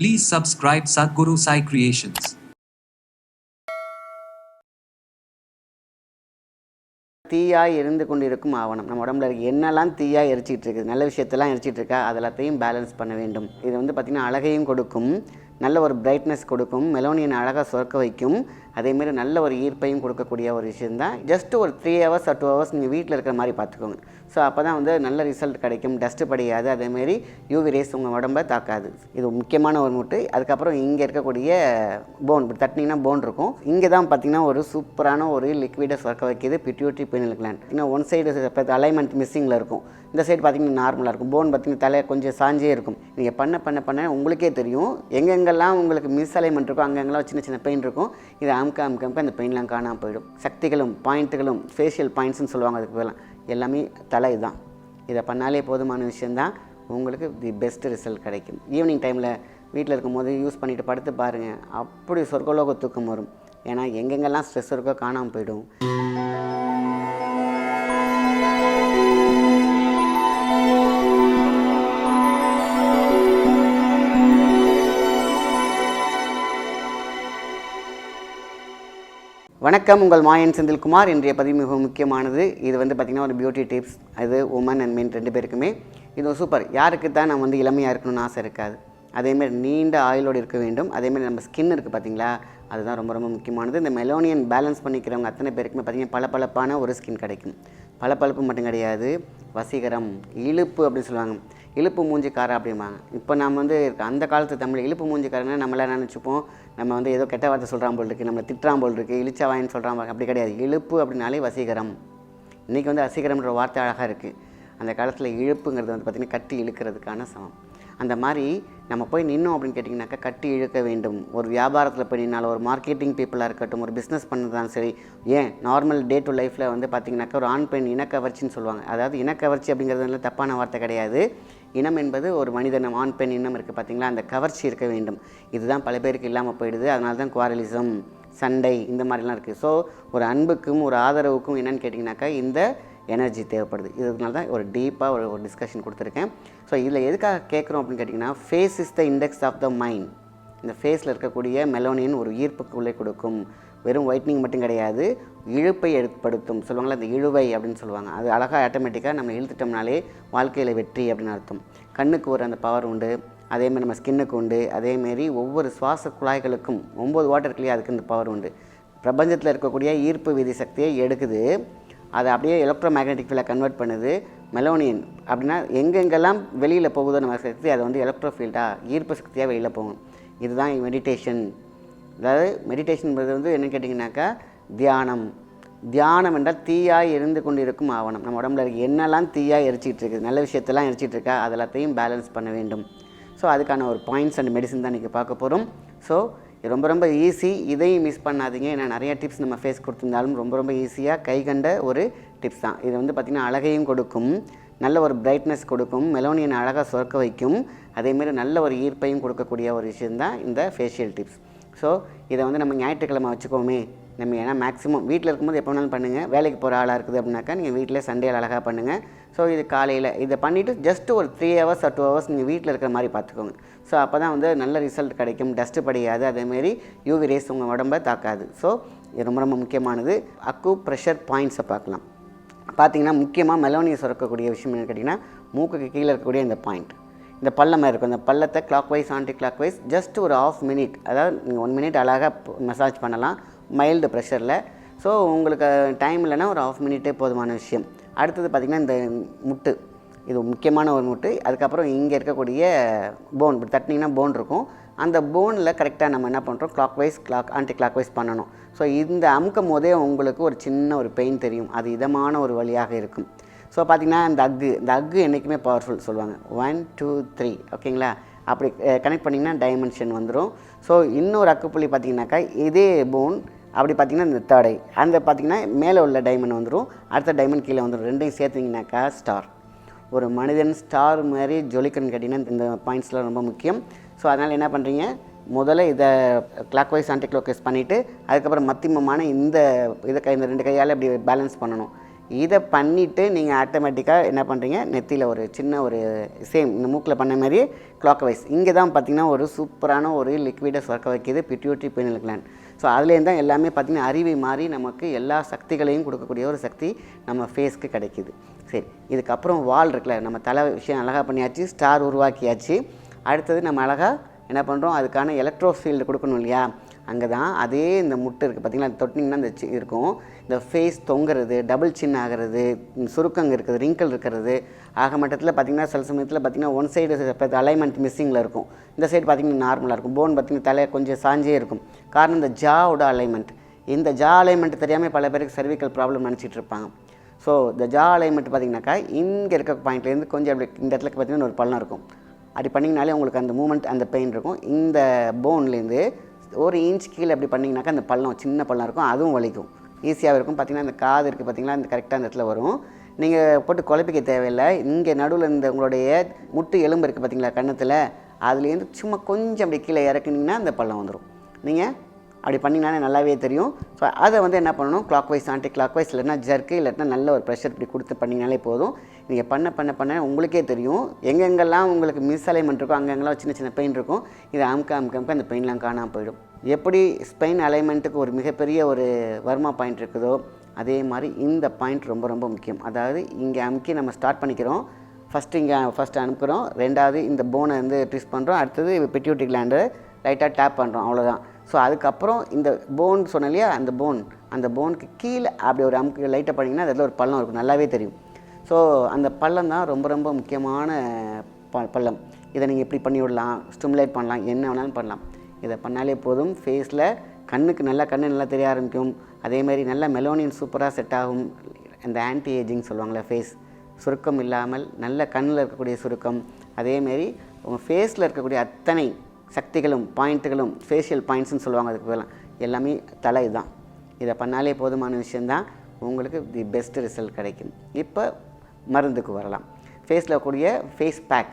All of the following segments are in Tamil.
Please subscribe Sadhguru Sai Creations. தீயாக எரிந்து கொண்டிருக்கும் ஆவணம். நம்ம உடம்புல இருக்க. என்னெல்லாம் தீயாக எரிச்சிட்டு இருக்குது? நல்ல விஷயத்தெல்லாம் எரிச்சிட்டு இருக்கா? அது எல்லாத்தையும் பேலன்ஸ் பண்ண வேண்டும். இது வந்து பார்த்திங்கன்னா அழகையும் கொடுக்கும். நல்ல ஒரு பிரைட்னஸ் கொடுக்கும். மெலோனியன் அழகாக சுரக்க வைக்கும். அதேமாரி நல்ல ஒரு ஈர்ப்பையும் கொடுக்கக்கூடிய ஒரு விஷயம் தான் ஜஸ்ட் ஒரு த்ரீ ஹவர்ஸ் டூ ஹவர்ஸ் நீங்கள் வீட்டில் இருக்கிற மாதிரி பார்த்துக்கோங்க. ஸோ அப்போ தான் வந்து நல்ல ரிசல்ட் கிடைக்கும். டஸ்ட்டு படியாது. அதேமாரி யூவி ரேஸ் உங்கள் உடம்பை தாக்காது. இது முக்கியமான ஒரு மூட்டு. அதுக்கப்புறம் இங்கே இருக்கக்கூடிய போன் இப்படி தட்டினீங்கன்னா போன் இருக்கும். இங்கே தான் பார்த்தீங்கன்னா ஒரு சூப்பரான ஒரு லிக்விடை சுரக்க வைக்கிது பிட்யூட்ரி பினல் கிளாண்ட் இன்னும் ஒன் சைடு அலைன்மெண்ட் மிஸ்ஸிங்கில் இருக்கும். இந்த சைடு பார்த்தீங்கன்னா நார்மலாக இருக்கும். போன் பார்த்தீங்கன்னா தலை கொஞ்சம் சாஞ்சே இருக்கும். நீங்கள் பண்ண பண்ண பண்ண உங்களுக்கே தெரியும். எங்கெங்கெல்லாம் உங்களுக்கு மிஸ் அலைன்மெண்ட் இருக்கோ அங்கெங்கெல்லாம் சின்ன சின்ன பெயின் இருக்கும். இது அமுக்க அமுக்க அமுக்க அந்த பெயின்லாம் காணாமல் போயிடும். சக்திகளும் பாயிண்ட்டுகளும் ஃபேஷியல் பாயிண்ட்ஸ்னு சொல்லுவாங்க அதுக்கு பதிலாக எல்லாமே தலை தான் இதை பண்ணாலே போதுமான விஷயந்தான் உங்களுக்கு தி பெஸ்ட் ரிசல்ட் கிடைக்கும். ஈவினிங் டைமில் வீட்டில் இருக்கும்போது யூஸ் பண்ணிவிட்டு படுத்து பாருங்கள் அப்படி சொர்க்கலோக தூக்கம் வரும். ஏன்னா எங்கெங்கெல்லாம் ஸ்ட்ரெஸ் இருக்கோ காணாமல் போயிடும். வணக்கம் உங்கள் மாயன் செந்தில்குமார். இன்றைய பதிவு மிகவும் முக்கியமானது. இது வந்து பார்த்திங்கன்னா ஒரு பியூட்டி டிப்ஸ் அது உமன் அண்ட் மென் ரெண்டு பேருக்குமே. இது சூப்பர் யாருக்கு தான் நம்ம வந்து இளமையாக இருக்கணும்னு ஆசை இருக்காது. அதேமாரி நீண்ட ஆயுளோடு இருக்க வேண்டும். அதேமாரி நம்ம ஸ்கின் இருக்குது பார்த்தீங்களா அதுதான் ரொம்ப ரொம்ப முக்கியமானது. இந்த மெலோனியன் பேலன்ஸ் பண்ணிக்கிறவங்க அத்தனை பேருக்குமே பார்த்திங்கன்னா பளபளப்பான ஒரு ஸ்கின் கிடைக்கும். பளபளப்பு மட்டும் கிடையாது. வசீகரம் இழுப்பு அப்படின்னு சொல்லுவாங்க. இழுப்பு மூஞ்சிக்கார அப்படிம்பாங்க. இப்போ நம்ம வந்து அந்த காலத்து தமிழ் இழுப்பு மூஞ்சிக்காரன்னு நம்மளாம் நினச்சிப்போம். நம்ம வந்து ஏதோ கெட்ட வார்த்தை சொல்கிறான் போல் இருக்குது நம்மளை திட்டுறான் போல் இருக்குது இழிச்சா வாயின்னு சொல்கிறான் அப்படி கிடையாது. இழுப்பு அப்படின்னாலே வசீகரம். இன்றைக்கி வந்து வசீகரம்ன்ற வார்த்தை அழகாக இருக்குது அந்த காலத்தில் இழுப்புங்கிறது வந்து பார்த்திங்கன்னா கட்டி இழுக்கிறதுக்கான சமம். அந்த மாதிரி நம்ம போய் நின்னோம் அப்படின்னு கேட்டிங்கனாக்கா கட்டி இழுக்க வேண்டும். ஒரு வியாபாரத்தில் போய் நின்னாலும் ஒரு மார்க்கெட்டிங் பீப்புளாக இருக்கட்டும் ஒரு பிஸ்னஸ் பண்ணுறதாலும் சரி ஏன் நார்மல் டே டு லைஃப்பில் வந்து பார்த்திங்கனாக்கா ஒரு ஆண் பெண் இனக்கவர்ச்சின்னு சொல்லுவாங்க. அதாவது இனக்கவர்ச்சி அப்படிங்கிறதுனால தப்பான வார்த்தை கிடையாது. இனம் என்பது ஒரு மனிதனம் ஆண் பெண் இனம் இருக்குது பார்த்திங்களா அந்த கவர்ச்சி இருக்க வேண்டும். இதுதான் பல பேருக்கு இல்லாமல் போயிடுது. அதனால தான் குவாரலிசம் சண்டை இந்த மாதிரிலாம் இருக்குது ஸோ ஒரு அன்புக்கும் ஒரு ஆதரவுக்கும் என்னென்னு கேட்டிங்கனாக்கா இந்த எனர்ஜி தேவைப்படுது. இதனால தான் ஒரு டீப்பாக ஒரு ஒரு டிஸ்கஷன் கொடுத்துருக்கேன். ஸோ இதில் எதுக்காக கேட்குறோம் அப்படின்னு கேட்டிங்கன்னா face is the index of the mind இந்த ஃபேஸில் இருக்கக்கூடிய மெலோனியன் ஒரு ஈர்ப்புக்குள்ளே கொடுக்கும். வெறும் ஒயிட்னிங் மட்டும் கிடையாது இழுப்பை ஏற்படுத்தும். சொல்லுவாங்களா அந்த இழுவை அப்படின்னு சொல்லுவாங்க. அது அழகாக ஆட்டோமேட்டிக்காக நம்ம இழுத்துட்டோம்னாலே வாழ்க்கையில் வெற்றி அப்படின்னு அர்த்தம். கண்ணுக்கு ஒரு அந்த பவர் உண்டு அதேமாதிரி நம்ம ஸ்கின்னுக்கு உண்டு அதேமாரி ஒவ்வொரு சுவாச குழாய்களுக்கும் ஒம்பது வாட்டர் இருக்குல்லையே அதுக்கு இந்த பவர் உண்டு. பிரபஞ்சத்தில் இருக்கக்கூடிய ஈர்ப்பு விதி சக்தியை எடுக்குது. அதை அப்படியே எலக்ட்ரோ மேக்னெட்டிக் ஃபீல்டை கன்வெர்ட் பண்ணுது. மெலோனியன் அப்படின்னா எங்கெங்கெல்லாம் வெளியில் போகுதோ நம்ம சக்தி அதை வந்து எலக்ட்ரோ ஃபீல்டாக ஈர்ப்பு சக்தியாக வெளியில் போகும். இதுதான் மெடிடேஷன் அதாவது மெடிடேஷன்ன்றது வந்து என்னென்னு கேட்டிங்கனாக்கா தியானம். தியானம் என்றால் தீயாக எரிந்து கொண்டு இருக்கும் ஆவணம். நம்ம உடம்புல இருக்க என்னெல்லாம் தீயாக எரிச்சிக்கிட்டு இருக்குது நல்ல விஷயத்தெல்லாம் எரிச்சிட்டு இருக்கா அது எல்லாத்தையும் பேலன்ஸ் பண்ண வேண்டும். ஸோ அதுக்கான ஒரு பாயிண்ட்ஸ் அண்ட் மெடிசன் தான் இன்றைக்கி பார்க்க போகிறோம் ஸோ ரொம்ப ரொம்ப ஈஸி இதையும் மிஸ் பண்ணாதீங்க. ஏன்னா நிறைய டிப்ஸ் நம்ம ஃபேஸ் கொடுத்துருந்தாலும் ரொம்ப ரொம்ப ஈஸியாக கைகண்ட ஒரு டிப்ஸ் தான். இது வந்து பார்த்திங்கன்னா அழகையும் கொடுக்கும். நல்ல ஒரு பிரைட்னஸ் கொடுக்கும். மெலோனியன் அழகாக சுரக்க வைக்கும். அதேமாரி நல்ல ஒரு ஈர்ப்பையும் கொடுக்கக்கூடிய ஒரு விஷயந்தான் இந்த ஃபேஷியல் டிப்ஸ் ஸோ இதை வந்து நம்ம ஞாயிற்றுக்கிழமை வச்சுக்கோமே. நம்ம ஏன்னா மேக்ஸிமம் வீட்டில் இருக்கும்போது எப்போ வேணாலும் பண்ணுங்கள் வேலைக்கு போகிற ஆளாக இருக்குது அப்படின்னாக்கா நீங்கள் வீட்டில் சண்டேல அழகாக பண்ணுங்கள் ஸோ இது காலையில் இதை பண்ணிவிட்டு ஜஸ்ட் ஒரு த்ரீ ஹவர்ஸ் டூ ஹவர்ஸ் நீங்கள் வீட்டில் இருக்கிற மாதிரி பார்த்துக்கோங்க ஸோ அப்போ தான் வந்து நல்ல ரிசல்ட் கிடைக்கும். டஸ்ட்டு படியாது. அதேமாரி யூவி ரேஸ் உங்கள் உடம்பை தாக்காது. ஸோ இது ரொம்ப ரொம்ப முக்கியமானது. அக்கு ப்ரெஷர் பாயிண்ட்ஸை பார்க்கலாம். பார்த்தீங்கன்னா முக்கியமாக மெலோனியை சுரக்கக்கூடிய விஷயம் என்னன்னு கேட்டிங்கன்னா மூக்குக்கு கீழே இருக்கக்கூடிய இந்த பாயிண்ட் இந்த பள்ளமாக இருக்கும். இந்த பள்ளத்தை clockwise anticlockwise just ஒரு ஆஃப் மினிட் அதாவது நீங்கள் ஒன் மினிட் அழகாக மசாஜ் பண்ணலாம். மைல்டு ப்ரெஷரில். ஸோ உங்களுக்கு டைம் இல்லைன்னா ஒரு ஆஃப் மினிட்டே போதுமான விஷயம். அடுத்தது பார்த்திங்கன்னா இந்த முட்டு. இது முக்கியமான ஒரு முட்டு. அதுக்கப்புறம் இங்கே இருக்கக்கூடிய போன் இப்படி தட்டினீங்கன்னா போன் இருக்கும். அந்த போனில் கரெக்டாக நம்ம என்ன பண்ணுறோம் clockwise clock anticlockwise பண்ணணும். ஸோ இந்த அமுக்கும் போதே உங்களுக்கு ஒரு சின்ன ஒரு பெயின் தெரியும். அது இதமான ஒரு வழியாக இருக்கும். ஸோ பார்த்திங்கன்னா இந்த அக்கு இந்த அக்கு என்றைக்குமே பவர்ஃபுல் சொல்லுவாங்க. ஒன் டூ த்ரீ ஓகேங்களா அப்படி கனெக்ட் பண்ணிங்கன்னா டைமென்ஷன் வந்துடும் ஸோ இன்னொரு அக்குப்புள்ளி பார்த்திங்கனாக்கா இதே போன் அப்படி பார்த்திங்கன்னா இந்த தேர்ட் ஐ அந்த பார்த்திங்கன்னா மேலே உள்ள டைமண்ட் வந்துடும் அடுத்த டைமண்ட் கீழே வந்துடும் ரெண்டையும் சேர்த்திங்கனாக்கா ஸ்டார் ஒரு மனிதன் ஸ்டார் மாதிரி ஜொலிக்கன்னு கேட்டிங்கன்னா இந்த பாயிண்ட்ஸ்லாம் ரொம்ப முக்கியம். ஸோ அதனால் என்ன பண்ணுறீங்க முதல்ல இதை clockwise anticlockwise பண்ணிவிட்டு அதுக்கப்புறம் மத்தியமமான இந்த இதை கை இந்த ரெண்டு கையால் இப்படி பேலன்ஸ் பண்ணணும். இதை பண்ணிவிட்டு நீங்கள் ஆட்டோமேட்டிக்காக என்ன பண்ணுறீங்க நெத்தியில் ஒரு சின்ன ஒரு சேம் இந்த மூக்கில் பண்ண மாதிரி கிளாக் வைஸ் இங்கே தான் பார்த்தீங்கன்னா ஒரு சூப்பரான ஒரு லிக்விடை சுரக்க வைக்கிது பிட்யூட்ரி பீனல் கிளாண்ட் ஸோ அதுலேருந்து தான் எல்லாமே பார்த்திங்கன்னா அறிவை மாறி நமக்கு எல்லா சக்திகளையும் கொடுக்கக்கூடிய ஒரு சக்தி நம்ம ஃபேஸ்க்கு கிடைக்கிது. சரி இதுக்கப்புறம் வால் இருக்குல்ல நம்ம தலை விஷயம் அழகாக பண்ணியாச்சு ஸ்டார் உருவாக்கியாச்சு. அடுத்தது நம்ம அழகாக என்ன பண்ணுறோம் அதுக்கான எலக்ட்ரோ ஃபீல்டு கொடுக்கணும் இல்லையா? அங்கே தான் அதே இந்த முட்டை இருக்குது பார்த்தீங்களா அது தொட்டிங்கன்னா அந்த சி- இருக்கும். இந்த ஃபேஸ் தொங்குறது டபுள் சின் ஆகிறது சுருக்கங்க இருக்குது ரிங்கிள் இருக்கிறது. ஆக மட்டத்தில் பார்த்தீங்கன்னா சில சமயத்தில் பார்த்தீங்கன்னா ஒன் சைடு அலைன்மெண்ட் மிஸ்ஸிங்கில் இருக்கும். இந்த சைடு பார்த்தீங்கன்னா நார்மலாக இருக்கும். போன் பார்த்தீங்கன்னா தலை கொஞ்சம் சாஞ்சே இருக்கும். காரணம் இந்த ஜாவோட அலைன்மெண்ட் இந்த ஜா அலைன்மெண்ட் தெரியாமல் பல பேருக்கு சர்விக்கல் ப்ராப்ளம் நினச்சிட்டு இருப்பாங்க. ஸோ இந்த ஜா அலைன்மெண்ட் பார்த்தீங்கன்னாக்கா இங்கே இருக்க பாயிண்ட்லேருந்து கொஞ்சம் அப்படி இந்த இடத்துல பார்த்தீங்கன்னா ஒரு பள்ளம் இருக்கும். அப்படி பண்ணிங்கனாலே உங்களுக்கு அந்த மூமெண்ட் அந்த பெயின் இருக்கும். இந்த போன்லேருந்து ஒரு இன்ச் கீழே அப்படி பண்ணிங்கனாக்கா அந்த பள்ளம் சின்ன பள்ளம் இருக்கும் அதுவும் வலிக்கும். ஈஸியாக இருக்கும். பார்த்தீங்கன்னா அந்த காது இருக்குது பார்த்தீங்களா அந்த கரெக்டாக அந்த இடத்துல வரும். நீங்கள் போட்டு குழப்பிக்க தேவையில்லை. இங்கே நடுவில் இந்த உங்களுடைய முட்டு எலும்பு இருக்குது பார்த்தீங்களா கன்னத்தில் அதுலேருந்து சும்மா கொஞ்சம் அப்படி கீழே இறக்குனிங்கன்னா அந்த பள்ளம் வந்துடும் நீங்கள் அப்படி பண்ணிங்கனாலே நல்லாவே தெரியும். ஸோ அதை வந்து என்ன பண்ணணும்? Clockwise anticlockwise இல்லைன்னா ஜர்க்கு இல்லைன்னா நல்ல ஒரு ப்ரெஷர் இப்படி கொடுத்து பண்ணிங்கனாலே போதும். நீங்கள் பண்ண பண்ண பண்ண உங்களுக்கே தெரியும். எங்கெங்கெல்லாம் உங்களுக்கு மிஸ் அலைன்மெண்ட் இருக்கோ அங்கங்கெல்லாம் சின்ன சின்ன பெயின் இருக்கும். இதை அமுக்க அமுக்க அமுக்க அந்த பெயின்லாம் காணாமல் போயிடும். எப்படி ஸ்பெயின் அலைன்மெண்ட்டுக்கு ஒரு மிகப்பெரிய ஒரு வர்மா பாயிண்ட் இருக்குதோ அதே மாதிரி இந்த பாயிண்ட் ரொம்ப ரொம்ப முக்கியம். அதாவது இங்கே அமுக்கி நம்ம ஸ்டார்ட் பண்ணிக்கிறோம். ஃபஸ்ட்டு இங்கே ஃபஸ்ட்டு அனுப்புகிறோம். ரெண்டாவது இந்த போனை வந்து ட்விஸ்ட் பண்ணுறோம் அடுத்தது பிட்யூட்டி கிளாண்டை லைட்டாக டேப் பண்ணுறோம் அவ்வளோதான் ஸோ அதுக்கப்புறம் இந்த போன் சொன்னேன் இல்லையா? அந்த போன் அந்த போனுக்கு கீழே அப்படி ஒரு அமுக்கு லைட்டாக பண்ணிங்கன்னா அதில் ஒரு பள்ளம் இருக்கும். நல்லாவே தெரியும். ஸோ அந்த பள்ளம் தான் ரொம்ப ரொம்ப முக்கியமான ப பள்ளம். இதை நீங்கள் இப்படி பண்ணி விடலாம் ஸ்டிமுலேட் பண்ணலாம் என்ன வேணாலும் பண்ணலாம். இதை பண்ணாலே போதும். ஃபேஸில் கண்ணுக்கு நல்லா கண்ணு நல்லா தெரிய ஆரம்பிக்கும். அதேமாதிரி நல்லா மெலோனின் சூப்பராக செட் ஆகும். அந்த ஆன்டி ஏஜிங் சொல்லுவாங்களே ஃபேஸ் சுருக்கம் இல்லாமல் நல்ல கண்ணில் இருக்கக்கூடிய சுருக்கம். அதேமாரி உங்கள் ஃபேஸில் இருக்கக்கூடிய அத்தனை சக்திகளும் பாயிண்ட்டுகளும் ஃபேஷியல் பாயிண்ட்ஸ்னு சொல்லுவாங்க அதுக்கு போகலாம் எல்லாமே தலை தான். இதை பண்ணாலே போதுமான விஷயந்தான் உங்களுக்கு தி பெஸ்ட் ரிசல்ட் கிடைக்கும். இப்போ மருந்துக்கு வரலாம். ஃபேஸில் கூடிய ஃபேஸ் பேக்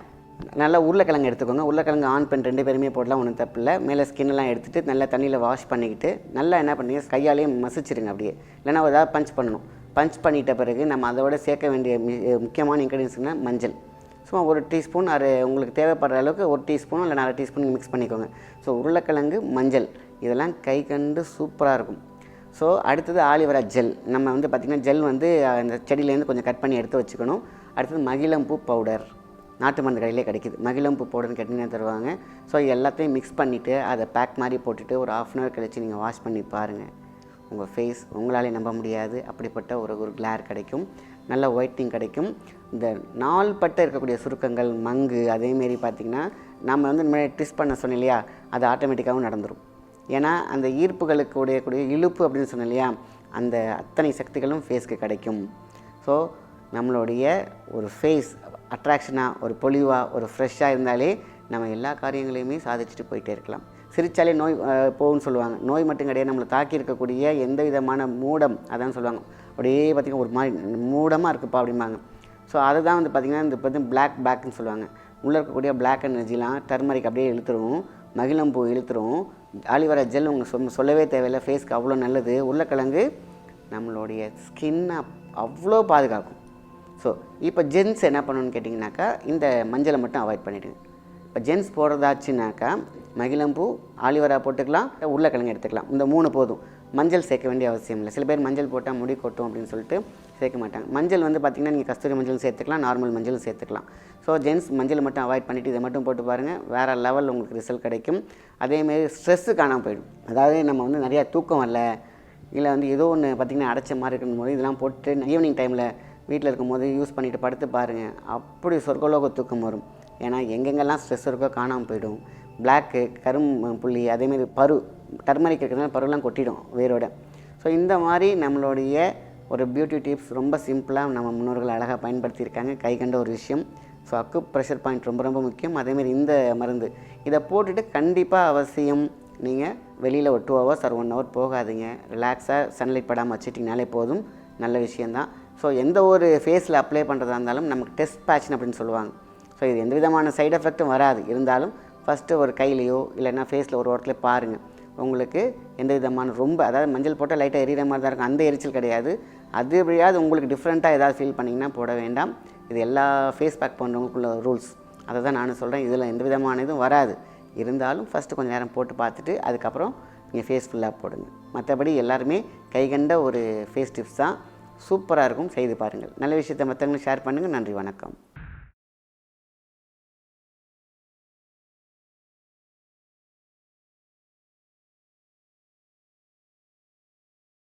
நல்லா உருளைக்கிழங்கு எடுத்துக்கோங்க. உருளைக்கிழங்கு ஆன் பெண் ரெண்டு பேருமே போடலாம் ஒன்றும் தப்பு இல்லை. மேலே ஸ்கின்னெல்லாம் எடுத்துகிட்டு நல்லா தண்ணியில் வாஷ் பண்ணிக்கிட்டு நல்லா என்ன பண்ணுறீங்க கையாலேயே மசிச்சிருங்க அப்படியே. இல்லைன்னா ஏதாவது பஞ்ச் பண்ணணும். பஞ்ச் பண்ணிட்ட பிறகு நம்ம அதோட சேர்க்க வேண்டிய முக்கியமான இன்க்ரீடியன்ஸ்னால் மஞ்சள். சும்மா ஒரு டீஸ்பூன் அது உங்களுக்கு தேவைப்படுற அளவுக்கு ஒரு டீஸ்பூன் இல்லை நாலு டீஸ்பூன் மிக்ஸ் பண்ணிக்கோங்க. ஸோ உருளைக்கிழங்கு மஞ்சள் இதெல்லாம் கை கண்டு சூப்பராக இருக்கும். ஸோ அடுத்தது ஆலிவரா ஜெல் நம்ம வந்து பார்த்திங்கன்னா ஜெல் வந்து அந்த செடியிலேருந்து கொஞ்சம் கட் பண்ணி எடுத்து வச்சுக்கணும். அடுத்தது மகிழம்பூ பவுடர் நாட்டு மருந்து கடையிலே கிடைக்கிது. மகிழம்பூ பவுடர்னு கேட்டிங்கன்னா தருவாங்க. ஸோ எல்லாத்தையும் மிக்ஸ் பண்ணிவிட்டு அதை பேக் மாதிரி போட்டுட்டு ஒரு ஆஃப் அன் ஹவர் கழிச்சு நீங்கள் வாஷ் பண்ணி பாருங்கள் உங்கள் ஃபேஸ் உங்களாலே நம்ப முடியாது. அப்படிப்பட்ட ஒரு ஒரு கிளார் கிடைக்கும். நல்ல ஒயிட்டிங் கிடைக்கும். இந்த நாள்பட்ட இருக்கக்கூடிய சுருக்கங்கள் மங்கு அதேமாரி பார்த்திங்கன்னா நம்ம வந்து முன்னாடி ட்விஸ்ட் பண்ண சொன்னோம் இல்லையா அது ஆட்டோமேட்டிக்காகவும் நடந்துடும் ஏன்னா அந்த ஈர்ப்புகளுக்கு உடையக்கூடிய இழுப்பு அப்படின்னு சொன்னோம் இல்லையா அந்த அத்தனை சக்திகளும் ஃபேஸ்க்கு கிடைக்கும். ஸோ நம்மளுடைய ஒரு ஃபேஸ் அட்ராக்ஷனாக ஒரு பொலிவாக ஒரு ஃப்ரெஷ்ஷாக இருந்தாலே நம்ம எல்லா காரியங்களையுமே சாதிச்சுட்டு போயிட்டே இருக்கலாம். சிரித்தாலே நோய் போகும்னு சொல்லுவாங்க. நோய் மட்டும் கிடையாது நம்மளை தாக்கி இருக்கக்கூடிய எந்த விதமான மூடம் அதான் சொல்லுவாங்க. அப்படியே பார்த்திங்கன்னா ஒரு மாதிரி மூடமாக இருக்குப்பா அப்படிம்பாங்க. ஸோ அதுதான் வந்து பார்த்திங்கன்னா இந்த வந்து பிளாக் பேக்னு சொல்லுவாங்க. உள்ளே இருக்கக்கூடிய பிளாக் எனர்ஜிலாம் டர்மரிக் அப்படியே இழுத்துரும் மகிழம்பூ இழுத்துரும். ஆலிவரா ஜெல் உங்களுக்கு சொல் சொல்லவே தேவையில்லை ஃபேஸ்க்கு அவ்வளோ நல்லது. உருளைக்கிழங்கு நம்மளுடைய ஸ்கின்னை அவ்வளோ பாதுகாக்கும். ஸோ இப்போ ஜென்ஸ் என்ன பண்ணணும்னு கேட்டிங்கனாக்கா இந்த மஞ்சளை மட்டும் அவாய்ட் பண்ணிவிடுங்க இப்போ ஜென்ஸ் போடுறதாச்சுனாக்கா மகிழம்பூ ஆலிவரா போட்டுக்கலாம் உருளைக்கிழங்கு எடுத்துக்கலாம். இந்த மூணு போதும். மஞ்சள் சேர்க்க வேண்டிய அவசியம் இல்லை. சில பேர் மஞ்சள் போட்டால் முடி கொட்டும் அப்படின்னு சொல்லிட்டு சேர்க்க மாட்டாங்க. மஞ்சள் வந்து பார்த்திங்கன்னா நீங்கள் கஸ்தூரி மஞ்சள் சேர்த்துக்கலாம் நார்மல் மஞ்சளும் சேர்த்துக்கலாம். ஸோ ஜென்ஸ் மஞ்சள் மட்டும் அவாய்ட் பண்ணிவிட்டு இதை மட்டும் போட்டு பாருங்கள் வேறு லெவல் உங்களுக்கு ரிசல்ட் கிடைக்கும். அதேமாரி ஸ்ட்ரெஸ்ஸு காணாமல் போயிடும். அதாவது நம்ம வந்து நிறையா தூக்கம் வரல இல்லை வந்து ஏதோ ஒன்று பார்த்திங்கன்னா அடைச்ச மாதிரி இருக்கும் போது இதெல்லாம் போட்டு ஈவினிங் டைமில் வீட்டில் இருக்கும்போது யூஸ் பண்ணிவிட்டு படுத்து பாருங்கள் அப்படி சொர்க்கலோக தூக்கம் வரும். ஏன்னா எங்கெங்கெல்லாம் ஸ்ட்ரெஸ் இருக்கோ காணாமல் போயிடும். பிளாக்கு கரும் புள்ளி அதேமாரி பரு டர்மரிக் இருக்கிறதுனால பருவெல்லாம் கொட்டிடும் வேரோட. ஸோ இந்த மாதிரி நம்மளுடைய ஒரு பியூட்டி டிப்ஸ் ரொம்ப சிம்பிளாக நம்ம முன்னோர்கள் அழகாக பயன்படுத்தியிருக்காங்க. கை கண்ட ஒரு விஷயம். ஸோ அக்கு ப்ரெஷர் பாயிண்ட் ரொம்ப ரொம்ப முக்கியம். அதேமாரி இந்த மருந்து. இதை போட்டுட்டு கண்டிப்பாக அவசியம் நீங்கள் வெளியில் ஒரு two hours or one hour போகாதீங்க. ரிலாக்ஸாக சன்லைட் படாமல் வச்சுட்டிங்கனாலே போதும். நல்ல விஷயந்தான் ஸோ எந்த ஒரு ஃபேஸில் அப்ளை பண்ணுறதா இருந்தாலும் நமக்கு டெஸ்ட் பேட்ச்னு அப்படின்னு சொல்லுவாங்க. ஸோ இது எந்த விதமான சைடு எஃபெக்ட்டும் வராது. இருந்தாலும் ஃபஸ்ட்டு ஒரு கையிலையோ இல்லைன்னா ஃபேஸில் ஒரு இடத்துல பாருங்கள் உங்களுக்கு எந்த விதமான ரொம்ப அதாவது மஞ்சள் போட்டால் லைட்டாக எரியிற மாதிரி தான் இருக்கும். அந்த எரிச்சல் கிடையாது. அது எப்படியாவது உங்களுக்கு டிஃப்ரெண்ட்டாக ஏதாவது ஃபீல் பண்ணிங்கன்னா போட வேண்டாம். இது எல்லா ஃபேஸ் பேக் பண்ணுறவங்களுக்குள்ள ரூல்ஸ் அதை தான் நானும் சொல்கிறேன் இதில் எந்த விதமான இதுவும் வராது. இருந்தாலும் ஃபஸ்ட்டு கொஞ்சம் நேரம் போட்டு பார்த்துட்டு அதுக்கப்புறம் நீங்கள் ஃபேஸ் ஃபுல்லாக போடுங்க. மற்றபடி எல்லாருமே கைகண்ட ஒரு ஃபேஸ் டிப்ஸ் தான். சூப்பராக இருக்கும். செய்து பாருங்கள். நல்ல விஷயத்தை மற்றவங்களும் ஷேர் பண்ணுங்கள் நன்றி வணக்கம்.